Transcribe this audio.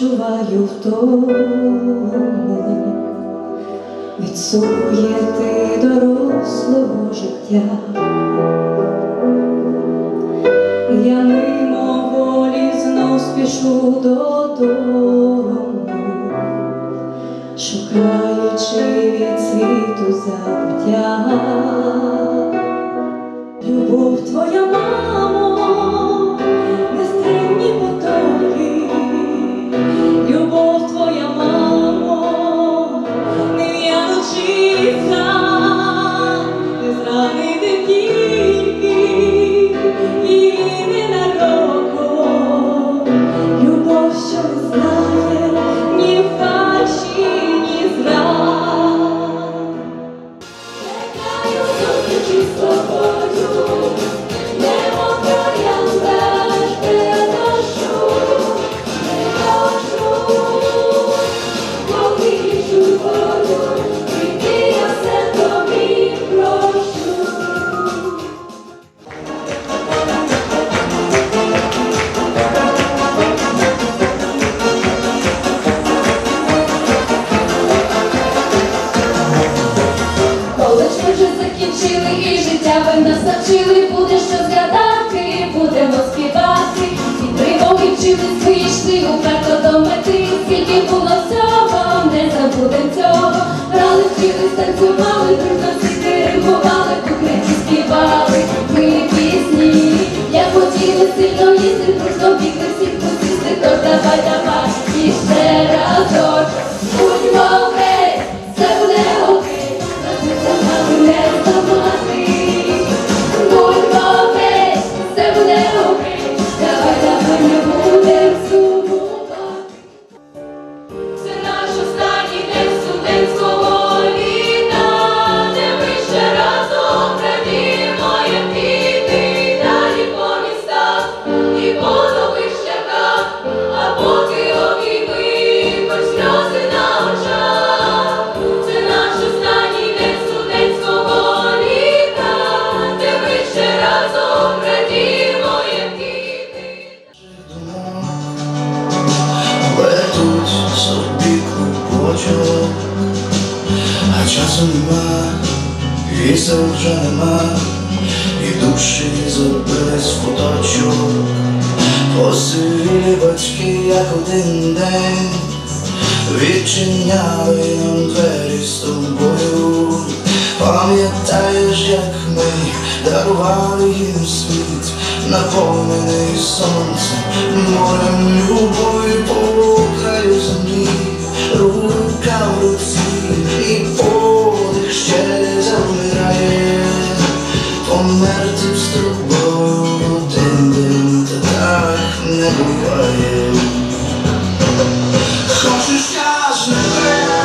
відчуваю втому від суєти дорослого життя. Я мимоволі знов спішу додому, шукаючи від світу забуття. Любов твоя, мамо, закінчили і життя ви нас навчили, буде що згадати, будемо співати. І тривоги вчились, вийшли уперто до мети. Скільки було всього, не забудем цього. Грали, вчились, танцювали, дружно всі римували, кукриці співали, ми пісні. Я хотіли сильно їсти, дружно бігли всіх посісти, тож давай, давай, і ще разок. Часу нема, вісел вже нема, і душі забились в куточок. Батьки, як один день, відчиняли нам двері з тобою. Пам'ятаєш, як ми дарували їм світ, наповнений сонцем, морем любові по землі, не буває. Хочеш, я ж не треба.